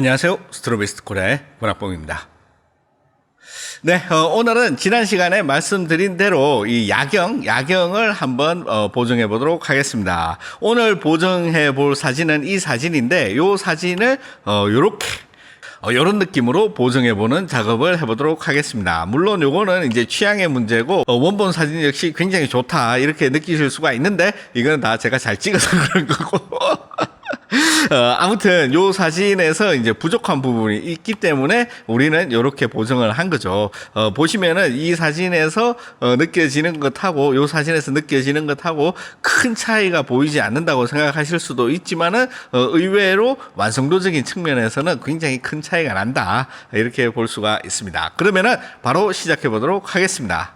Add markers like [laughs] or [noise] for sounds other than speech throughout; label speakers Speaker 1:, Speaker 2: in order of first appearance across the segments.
Speaker 1: 안녕하세요. 스트로베스트 코리아의 권학봉입니다. 네, 어, 오늘은 지난 시간에 말씀드린 대로 이 야경, 야경을 한번 어, 보정해 보도록 하겠습니다. 오늘 보정해 볼 사진은 이 사진인데, 이 사진을 어, 요렇게 어, 이런 느낌으로 보정해보는 작업을 해보도록 하겠습니다. 물론 요거는 이제 취향의 문제고, 어, 원본 사진 역시 굉장히 좋다, 이렇게 느끼실 수가 있는데, 이거는 다 제가 잘 찍어서 [laughs] 그런 거고. 어, 아무튼 요 사진에서 이제 부족한 부분이 있기 때문에 우리는 이렇게 보정을 한 거죠. 어, 보시면은 이 사진에서 어, 느껴지는 것하고 요 사진에서 느껴지는 것하고 큰 차이가 보이지 않는다고 생각하실 수도 있지만은 어, 의외로 완성도적인 측면에서는 굉장히 큰 차이가 난다 이렇게 볼 수가 있습니다. 그러면은 바로 시작해 보도록 하겠습니다.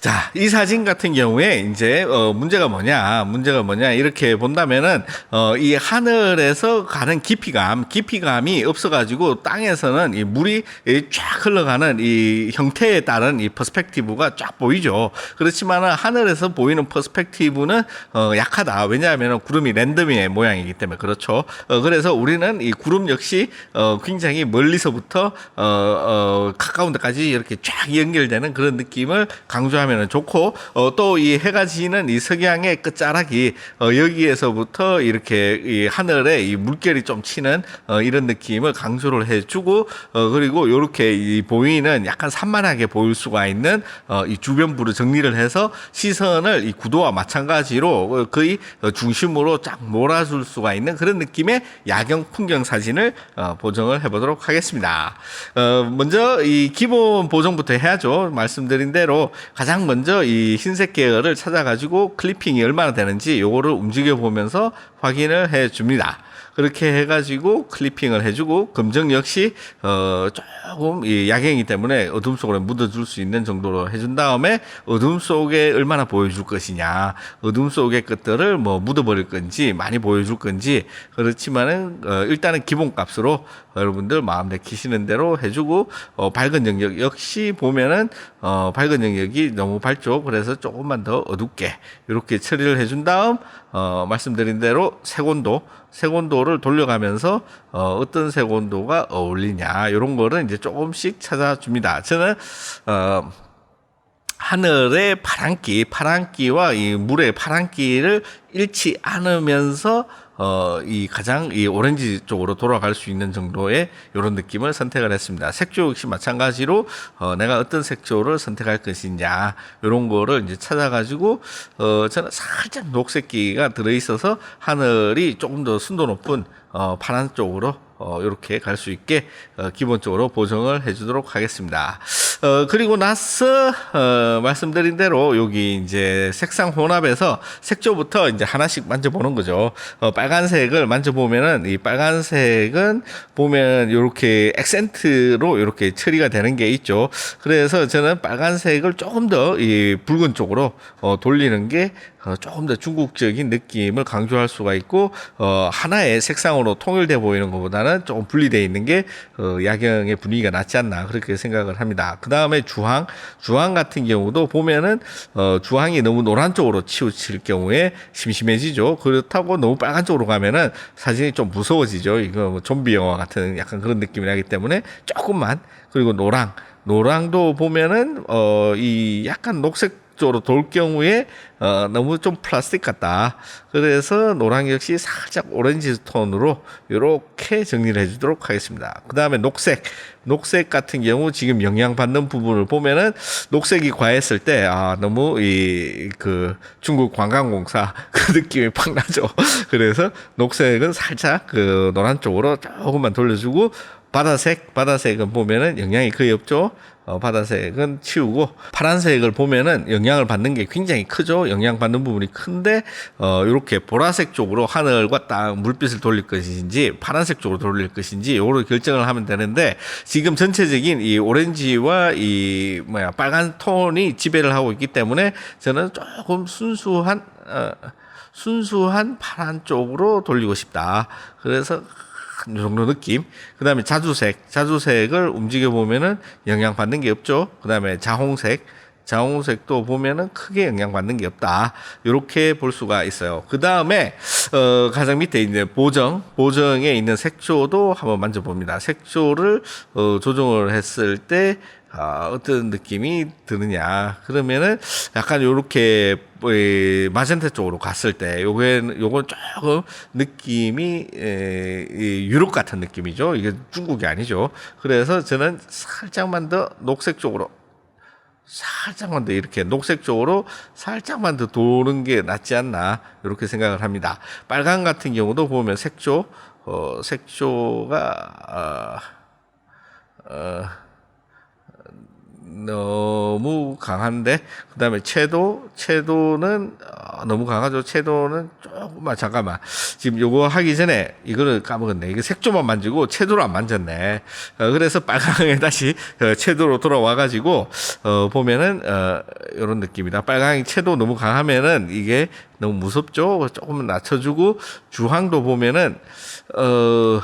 Speaker 1: 자, 이 사진 같은 경우에 이제 어 문제가 뭐냐? 문제가 뭐냐? 이렇게 본다면은 어 이 하늘에서 가는 깊이감, 깊이감이 없어 가지고 땅에서는 이 물이 쫙 흘러가는 이 형태에 따른 이 퍼스펙티브가 쫙 보이죠. 그렇지만은 하늘에서 보이는 퍼스펙티브는 어 약하다. 왜냐하면 구름이 랜덤의 모양이기 때문에 그렇죠. 어 그래서 우리는 이 구름 역시 어 굉장히 멀리서부터 어 어 가까운 데까지 이렇게 쫙 연결되는 그런 느낌을 강조하면 좋고 어, 또이 해가 지는 이 석양의 끝자락이 어, 여기에서부터 이렇게 이 하늘에 이 물결이 좀 치는 어, 이런 느낌을 강조를 해주고 어, 그리고 이렇게 이 보이는 약간 산만하게 보일 수가 있는 어, 이 주변부를 정리를 해서 시선을 이 구도와 마찬가지로 어, 거의 어, 중심으로 쫙 몰아줄 수가 있는 그런 느낌의 야경 풍경 사진을 어, 보정을 해보도록 하겠습니다. 어, 먼저 이 기본 보정부터 해야죠. 말씀드린 대로 가장 먼저 이 흰색 계열을 찾아가지고 클리핑이 얼마나 되는지 요거를 움직여 보면서 확인을 해 줍니다. 그렇게 해가지고 클리핑을 해주고 검정 역시 어 조금 이 야경이기 때문에 어둠 속으로 묻어줄 수 있는 정도로 해준 다음에 어둠 속에 얼마나 보여줄 것이냐. 어둠 속의 것들을 뭐 묻어버릴 건지 많이 보여줄 건지. 그렇지만은 어 일단은 기본값으로 여러분들 마음 내키시는 대로 해주고 어 밝은 영역 역시 보면은 어 밝은 영역이 너무 밝죠. 그래서 조금만 더 어둡게 이렇게 처리를 해준 다음 어 말씀드린 대로 색온도 색온도를 돌려가면서 어, 어떤 색온도가 어울리냐 이런 거를 이제 조금씩 찾아줍니다. 저는 어, 하늘의 파란기, 파란기와 이 물의 파란기를 잃지 않으면서 어, 이 가장 이 오렌지 쪽으로 돌아갈 수 있는 정도의 이런 느낌을 선택을 했습니다. 색조 역시 마찬가지로 어, 내가 어떤 색조를 선택할 것이냐 이런 거를 이제 찾아가지고 어, 저는 살짝 녹색기가 들어있어서 하늘이 조금 더 순도 높은 어, 파란 쪽으로 어, 이렇게 갈 수 있게 어, 기본적으로 보정을 해주도록 하겠습니다. 어, 그리고 나서 어, 말씀드린 대로 여기 이제 색상 혼합에서 색조부터 이제 하나씩 만져보는 거죠. 어, 빨간색을 만져보면은 이 빨간색은 보면 이렇게 액센트로 이렇게 처리가 되는 게 있죠. 그래서 저는 빨간색을 조금 더 이 붉은 쪽으로 어, 돌리는 게 어, 조금 더 중국적인 느낌을 강조할 수가 있고 어, 하나의 색상으로 통일돼 보이는 것보다는 조금 분리되어 있는 게 어, 야경의 분위기가 낫지 않나 그렇게 생각을 합니다. 그 다음에 주황, 주황 같은 경우도 보면은 어, 주황이 너무 노란 쪽으로 치우칠 경우에 심심해지죠. 그렇다고 너무 빨간 쪽으로 가면은 사진이 좀 무서워지죠. 이거 뭐 좀비 영화 같은 약간 그런 느낌이 나기 때문에 조금만 그리고 노랑, 노랑도 보면은 어, 이 약간 녹색 쪽으로 돌 경우에 어, 너무 좀 플라스틱 같다. 그래서 노랑 역시 살짝 오렌지 톤으로 이렇게 정리를 해주도록 하겠습니다. 그 다음에 녹색, 녹색 같은 경우 지금 영향 받는 부분을 보면은 녹색이 과했을 때 아, 너무 이 그 중국 관광공사 [laughs] 그 느낌이 팍 나죠. [laughs] 그래서 녹색은 살짝 그 노란 쪽으로 조금만 돌려주고 바다색, 바다색은 보면은 영향이 거의 없죠. 어, 바다색은 치우고 파란색을 보면은 영향을 받는 게 굉장히 크죠. 영향 받는 부분이 큰데 어, 이렇게 보라색 쪽으로 하늘과 딱 물빛을 돌릴 것인지 파란색 쪽으로 돌릴 것인지 요거를 결정을 하면 되는데 지금 전체적인 이 오렌지와 이 뭐야 빨간 톤이 지배를 하고 있기 때문에 저는 조금 순수한 어, 순수한 파란 쪽으로 돌리고 싶다. 그래서 이 정도 느낌. 그 다음에 자주색. 자주색을 움직여 보면은 영향 받는 게 없죠. 그 다음에 자홍색. 자홍색도 보면은 크게 영향받는 게 없다. 이렇게 볼 수가 있어요. 그 다음에 어, 가장 밑에 이제 보정, 보정에 있는 색조도 한번 만져봅니다. 색조를 어, 조정을 했을 때 아, 어떤 느낌이 드느냐. 그러면은 약간 요렇게 뭐, 이, 마젠타 쪽으로 갔을 때 요게 요건 조금 느낌이 유럽 같은 느낌이죠. 이게 중국이 아니죠. 그래서 저는 살짝만 더 녹색 쪽으로 살짝만 더 이렇게 녹색 쪽으로 살짝만 더 도는 게 낫지 않나 이렇게 생각을 합니다. 빨강 같은 경우도 보면 색조 어 색조가 어, 어 너무 강한데 그다음에 채도 채도는 어, 너무 강하죠. 채도는 조금만 잠깐만. 지금 요거 하기 전에 이거를 까먹었네. 이거 색조만 만지고 채도를 안 만졌네. 어, 그래서 [laughs] 빨강에 다시 어, 채도로 돌아와 가지고 어, 보면은 어, 이런 느낌이다. 빨강이 채도 너무 강하면은 이게 너무 무섭죠? 조금 낮춰주고 주황도 보면은 어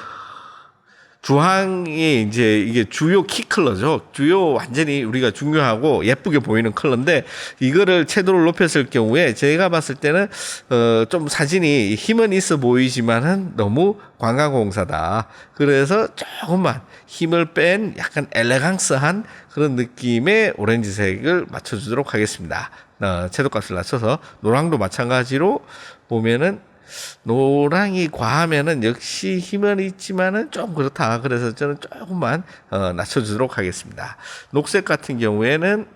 Speaker 1: 주황이 이제 이게 주요 키 컬러죠. 주요 완전히 우리가 중요하고 예쁘게 보이는 컬러인데 이거를 채도를 높였을 경우에 제가 봤을 때는 어 좀 사진이 힘은 있어 보이지만은 너무 관광공사다. 그래서 조금만 힘을 뺀 약간 엘레강스한 그런 느낌의 오렌지색을 맞춰주도록 하겠습니다. 어, 채도값을 낮춰서 노랑도 마찬가지로 보면은 노랑이 과하면은 역시 힘은 있지만은 좀 그렇다. 그래서 저는 조금만 어, 낮춰주도록 하겠습니다. 녹색 같은 경우에는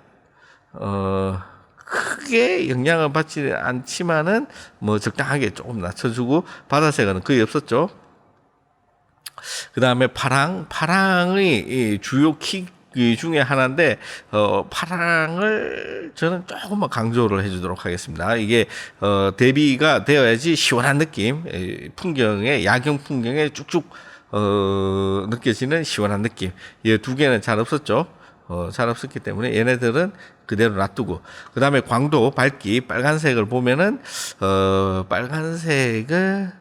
Speaker 1: 어, 크게 영향을 받지 않지만은 뭐 적당하게 조금 낮춰주고 바다색은 거의 없었죠. 그 다음에 파랑, 파랑의 이 주요 키 그 중에 하나인데 어 파랑을 저는 조금만 강조를 해주도록 하겠습니다. 이게 어 대비가 되어야지 시원한 느낌, 에, 풍경에 야경 풍경에 쭉쭉 어 느껴지는 시원한 느낌. 이두 개는 잘 없었죠. 어, 잘 없었기 때문에 얘네들은 그대로 놔두고 그 다음에 광도 밝기 빨간색을 보면은 어 빨간색을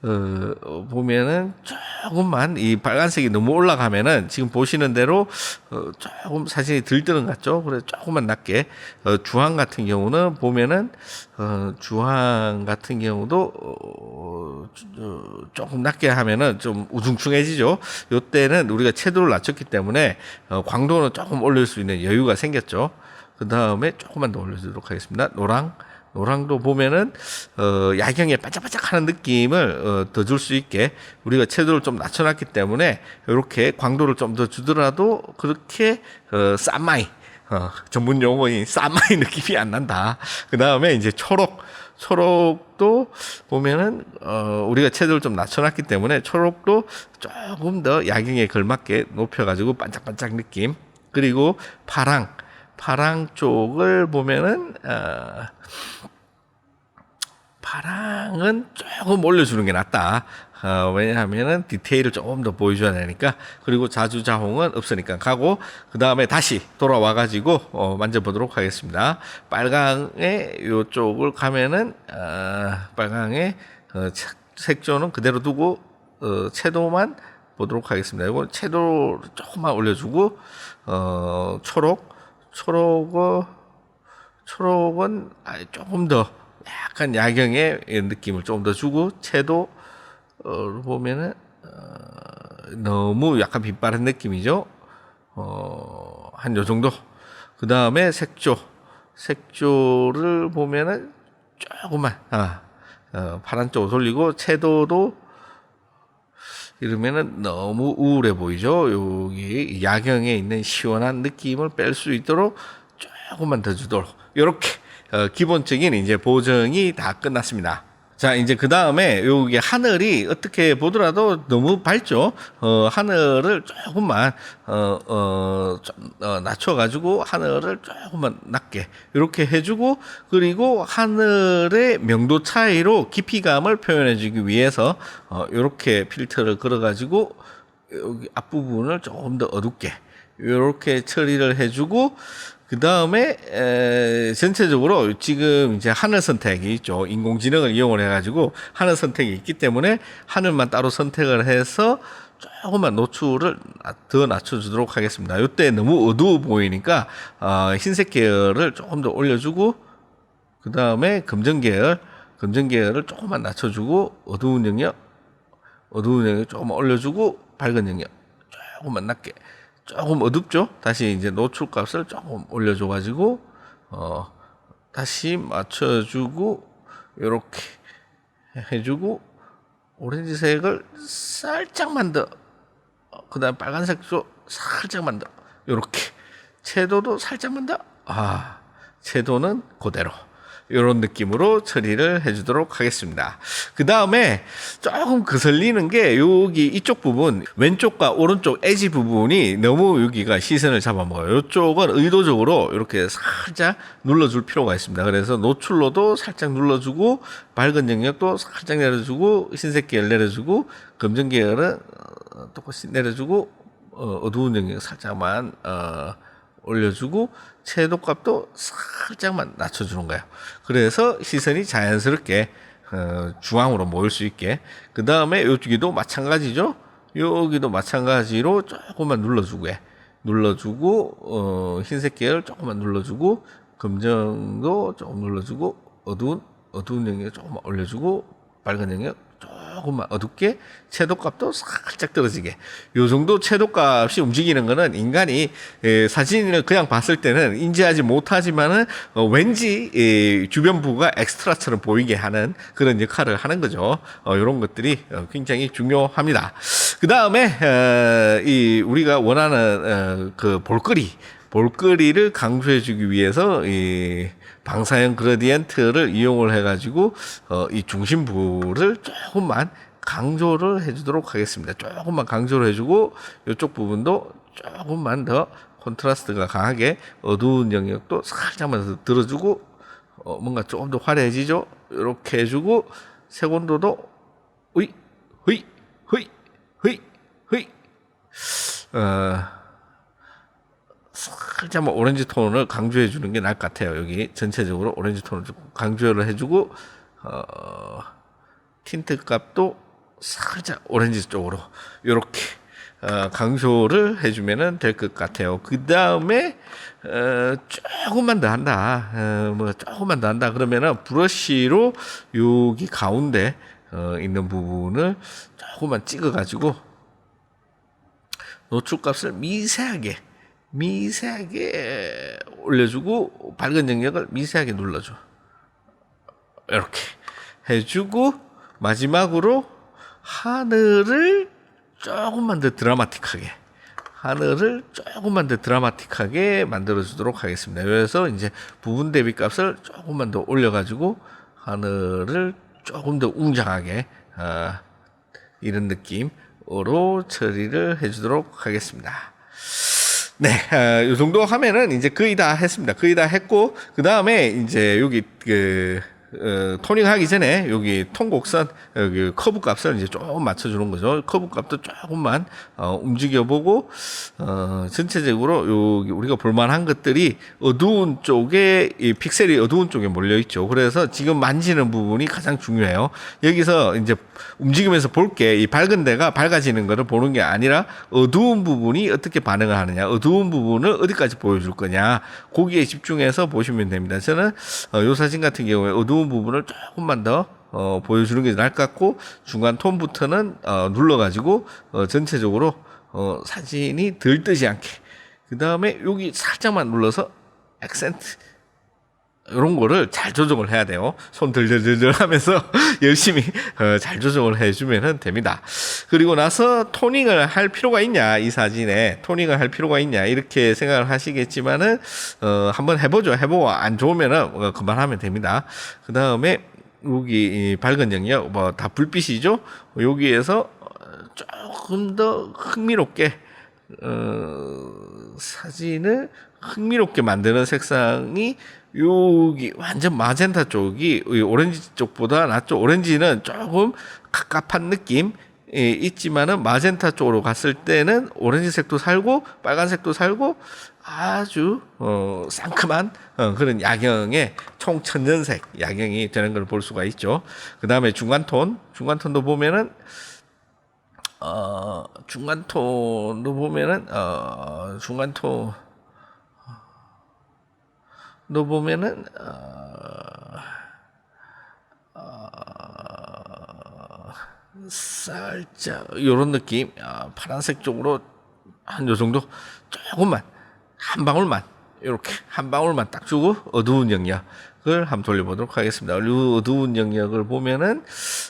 Speaker 1: 어, 보면은 조금만 이 빨간색이 너무 올라가면은 지금 보시는 대로 어, 조금 사진이 들뜨는 것 같죠? 그래서 조금만 낮게 어, 주황 같은 경우는 보면은 어, 주황 같은 경우도 어, 어, 조금 낮게 하면은 좀 우중충해지죠. 요때는 우리가 채도를 낮췄기 때문에 어, 광도는 조금 올릴 수 있는 여유가 생겼죠. 그 다음에 조금만 더 올려주도록 하겠습니다. 노랑. 노랑도 보면은 어 야경에 반짝반짝하는 느낌을 어, 더줄 수 있게 우리가 채도를 좀 낮춰놨기 때문에 이렇게 광도를 좀 더 주더라도 그렇게 어 쌈마이 어, 전문 용어인 쌈마이 [laughs] 느낌이 안 난다. 그 다음에 이제 초록 초록도 보면은 어 우리가 채도를 좀 낮춰놨기 때문에 초록도 조금 더 야경에 걸맞게 높여가지고 반짝반짝 느낌 그리고 파랑 파랑 쪽을 보면은 어, 파랑은 조금 올려주는 게 낫다. 어, 왜냐하면은 디테일을 조금 더 보여줘야 되니까 그리고 자주자홍은 없으니까 가고 그 다음에 다시 돌아와 가지고 어, 만져보도록 하겠습니다. 빨강의 요쪽을 가면은 어, 빨강의 어, 색- 색조는 그대로 두고 어, 채도만 보도록 하겠습니다. 이거 채도 조금만 올려주고 어, 초록 초록은 초록은 조금 더 약간 야경의 느낌을 조금 더 주고 채도 어, 보면은 어, 너무 약간 빛바랜 느낌이죠. 어, 한 요 정도. 그 다음에 색조. 색조를 보면은 조금만, 아, 어, 파란 쪽으로 돌리고, 채도도 이러면은 너무 우울해 보이죠. 여기 야경에 있는 시원한 느낌을 뺄 수 있도록 조금만 더 주도록. 이렇게 어, 기본적인 이제 보정이 다 끝났습니다. 자, 이제 그 다음에 여기 하늘이 어떻게 보더라도 너무 밝죠? 어, 하늘을 조금만, 어, 어, 좀, 어, 낮춰가지고 하늘을 조금만 낮게 이렇게 해주고 그리고 하늘의 명도 차이로 깊이감을 표현해주기 위해서 어, 이렇게 필터를 걸어가지고 여기 앞부분을 조금 더 어둡게 이렇게 처리를 해주고 그 다음에 전체적으로 지금 이제 하늘 선택이 있죠. 인공지능을 이용을 해가지고 하늘 선택이 있기 때문에 하늘만 따로 선택을 해서 조금만 노출을 나- 더 낮춰주도록 하겠습니다. 이때 너무 어두워 보이니까 어, 흰색 계열을 조금 더 올려주고 그 다음에 검정 계열, 검정 계열을 조금만 낮춰주고 어두운 영역, 어두운 영역 조금 올려주고 밝은 영역 조금만 낮게 조금 어둡죠? 다시 이제 노출 값을 조금 올려줘가지고 어 다시 맞춰주고 이렇게 해주고 오렌지색을 살짝만 더 어, 그다음 빨간색도 살짝만 더 이렇게 채도도 살짝만 더 아 채도는 그대로 이런 느낌으로 처리를 해주도록 하겠습니다. 그 다음에 조금 거슬리는 게 여기 이쪽 부분 왼쪽과 오른쪽 에지 부분이 너무 여기가 시선을 잡아먹어요. 이쪽은 의도적으로 이렇게 살짝 눌러줄 필요가 있습니다. 그래서 노출로도 살짝 눌러주고 밝은 영역도 살짝 내려주고 흰색 계열 내려주고 검정 계열은 어, 똑같이 내려주고 어, 어두운 영역 살짝만 어, 올려주고 채도값도 살짝만 낮춰주는 거예요. 그래서 시선이 자연스럽게 어, 중앙으로 모일 수 있게. 그 다음에 이쪽에도 마찬가지죠. 여기도 마찬가지로 조금만 눌러주고 해. 눌러주고 어, 흰색 계열 조금만 눌러주고 검정도 조금 눌러주고 어두운 어두운 영역 조금만 올려주고 밝은 영역 조금 만 어둡게 채도값도 살짝 떨어지게 요 정도 채도값이 움직이는 거는 인간이 에, 사진을 그냥 봤을 때는 인지하지 못하지만은 어, 왠지 에, 주변부가 엑스트라처럼 보이게 하는 그런 역할을 하는 거죠. 어, 이런 것들이 어, 굉장히 중요합니다. 그 다음에 어, 이 우리가 원하는 어, 그 볼거리 볼거리를 강조해주기 위해서 이 방사형 그라디언트를 이용을 해가지고 어, 이 중심부를 조금만 강조를 해주도록 하겠습니다. 조금만 강조를 해주고 이쪽 부분도 조금만 더 콘트라스트가 강하게 어두운 영역도 살짝만 더 들어주고 어, 뭔가 조금 더 화려해지죠. 이렇게 해주고 색온도도 으이 흐이 흐이 흐이 흐이 어. 살짝 뭐 오렌지 톤을 강조해 주는 게 나을 것 같아요. 여기 전체적으로 오렌지 톤을 좀 강조를 해주고 어, 틴트 값도 살짝 오렌지 쪽으로 이렇게 어, 강조를 해주면은 될것 같아요. 그 다음에 어, 조금만 더 한다. 어, 뭐 조금만 더 한다. 그러면은 브러쉬로 여기 가운데 어, 있는 부분을 조금만 찍어가지고 노출 값을 미세하게 미세하게 올려주고 밝은 영역을 미세하게 눌러줘. 이렇게 해주고 마지막으로 하늘을 조금만 더 드라마틱하게 하늘을 조금만 더 드라마틱하게 만들어 주도록 하겠습니다. 그래서 이제 부분 대비 값을 조금만 더 올려 가지고 하늘을 조금 더 웅장하게 어, 이런 느낌으로 처리를 해 주도록 하겠습니다. 네, 어, 이 정도 하면은 이제 거의 다 했습니다. 거의 다 했고, 그 다음에 이제 여기 그, 어, 토닝 하기 전에 여기 통곡선 여기 커브 값을 이제 조금 맞춰주는 거죠. 커브 값도 조금만 어, 움직여보고 어, 전체적으로 여기 우리가 볼만한 것들이 어두운 쪽에 이 픽셀이 어두운 쪽에 몰려 있죠. 그래서 지금 만지는 부분이 가장 중요해요. 여기서 이제 움직이면서 볼게 이 밝은 데가 밝아지는 거를 보는 게 아니라 어두운 부분이 어떻게 반응을 하느냐, 어두운 부분을 어디까지 보여줄 거냐, 거기에 집중해서 보시면 됩니다. 저는 어, 요 사진 같은 경우에 어두운 부분을 조금만 더 어, 보여주는 게 나을 것 같고 중간 톤부터는 어, 눌러가지고 어, 전체적으로 어, 사진이 들뜨지 않게. 그 다음에 여기 살짝만 눌러서 액센트 이런 거를 잘 조정을 해야 돼요. 손 들들들들 하면서 [laughs] 열심히 어, 잘 조정을 해주면 됩니다. 그리고 나서 토닝을 할 필요가 있냐 이 사진에 토닝을 할 필요가 있냐 이렇게 생각을 하시겠지만은 어, 한번 해보죠. 해보고 안 좋으면은 어, 그만하면 됩니다. 그 다음에 여기 이 밝은 영역 뭐 다 불빛이죠. 여기에서 조금 더 흥미롭게 어, 사진을 흥미롭게 만드는 색상이 여기 완전 마젠타 쪽이 이 오렌지 쪽보다 낫죠. 오렌지는 조금 갑갑한 느낌 이 있지만은 마젠타 쪽으로 갔을 때는 오렌지색도 살고 빨간색도 살고 아주 어, 상큼한 어, 그런 야경의 총천연색 야경이 되는 걸 볼 수가 있죠. 그 다음에 중간 톤, 중간 톤도 보면은 어, 중간톤도 보면은 어, 중간톤 너 보면은 어, 어, 살짝 요런 느낌? 어, 파란색 쪽으로 한 요 정도? 조금만. 한 방울만. 이렇게. 한 방울만 딱 주고 어두운 영역을 한번 돌려보도록 하겠습니다. 이 어두운 영역을 보면은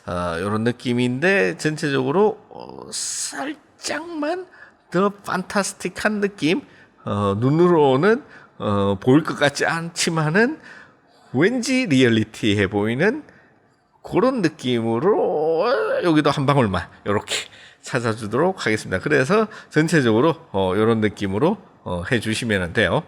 Speaker 1: 어, 이런 느낌인데 전체적으로 어, 살짝만 더 판타스틱한 느낌? 어, 눈으로는 어, 보일 것 같지 않지만은 왠지 리얼리티해 보이는 그런 느낌으로 여기도 한 방울만 이렇게 찾아주도록 하겠습니다. 그래서 전체적으로 어, 이런 느낌으로 어, 해주시면 돼요.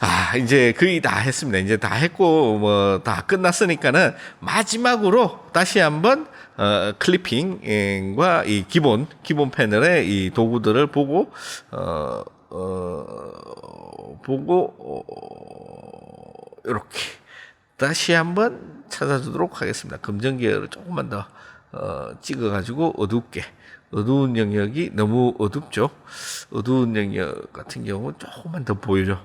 Speaker 1: 아 이제 거의 다 했습니다. 이제 다 했고 뭐 다 끝났으니까는 마지막으로 다시 한번 어, 클리핑과 이 기본 기본 패널의 이 도구들을 보고 어, 어, 보고 어, 이렇게 다시 한번 찾아주도록 하겠습니다. 검정 계열을 조금만 더 어, 찍어가지고 어둡게 어두운 영역이 너무 어둡죠. 어두운 영역 같은 경우 조금만 더 보여줘.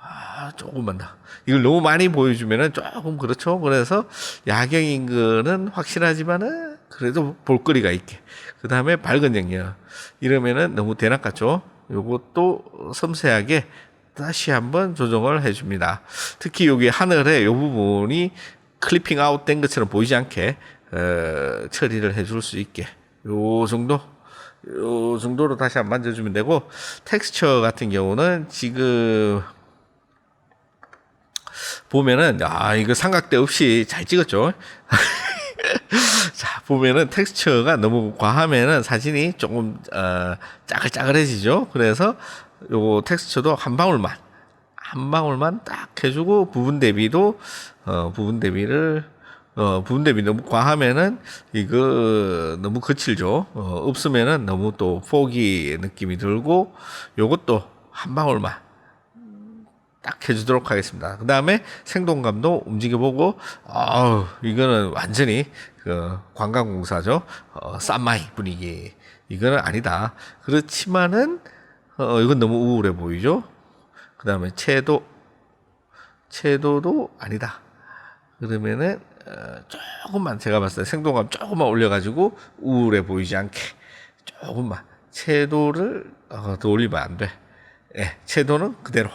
Speaker 1: 아, 조금만 더. 이걸 너무 많이 보여주면은 조금 그렇죠. 그래서 야경인 거는 확실하지만은 그래도 볼거리가 있게. 그 다음에 밝은 영역. 이러면은 너무 대낮 같죠. 요것도 섬세하게 다시 한번 조정을 해줍니다. 특히 여기 하늘에 요 부분이 클리핑 아웃 된 것처럼 보이지 않게 어, 처리를 해줄 수 있게 요 정도 요 정도로 다시 한번 만져주면 되고 텍스처 같은 경우는 지금 보면은 아 이거 삼각대 없이 잘 찍었죠. [laughs] 자 보면은 텍스처가 너무 과하면은 사진이 조금 어, 짜글짜글해지죠. 그래서 요거 텍스처도 한 방울만 한 방울만 딱 해주고 부분 대비도 어, 부분 대비를 어, 부분 대비 너무 과하면은 이거 너무 거칠죠. 어, 없으면은 너무 또 포기 느낌이 들고 요것도 한 방울만 딱 해주도록 하겠습니다. 그 다음에 생동감도 움직여보고, 아우, 이거는 완전히 그 관광공사죠. 어, 쌈마이 분위기. 이거는 아니다. 그렇지만은, 어, 이건 너무 우울해 보이죠? 그 다음에 채도, 채도도 아니다. 그러면은, 어, 조금만 제가 봤을 때 생동감 조금만 올려가지고 우울해 보이지 않게 조금만 채도를 어, 더 올리면 안 돼. 예, 채도는 그대로.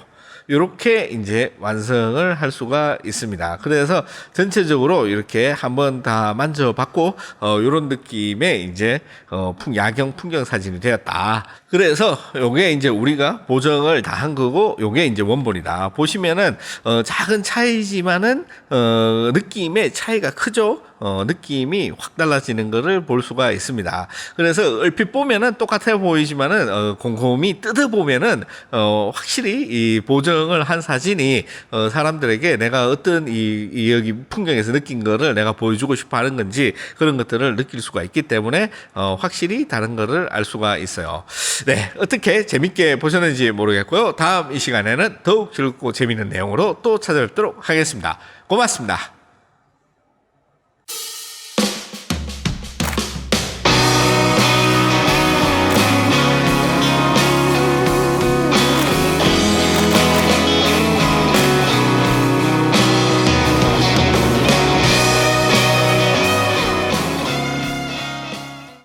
Speaker 1: 이렇게 이제 완성을 할 수가 있습니다. 그래서 전체적으로 이렇게 한번 다 만져봤고 어 이런 느낌의 이제 어 풍, 야경 풍경 사진이 되었다. 그래서 요게 이제 우리가 보정을 다 한 거고 요게 이제 원본이다. 보시면은 어 작은 차이지만은 어 느낌의 차이가 크죠. 어, 느낌이 확 달라지는 것을 볼 수가 있습니다. 그래서 얼핏 보면은 똑같아 보이지만은 어, 곰곰이 뜯어 보면은 어, 확실히 이 보정을 한 사진이 어, 사람들에게 내가 어떤 이, 이 여기 풍경에서 느낀 거를 내가 보여주고 싶어 하는 건지 그런 것들을 느낄 수가 있기 때문에 어, 확실히 다른 거를 알 수가 있어요. 네, 어떻게 재밌게 보셨는지 모르겠고요. 다음 이 시간에는 더욱 즐겁고 재밌는 내용으로 또 찾아뵙도록 하겠습니다. 고맙습니다.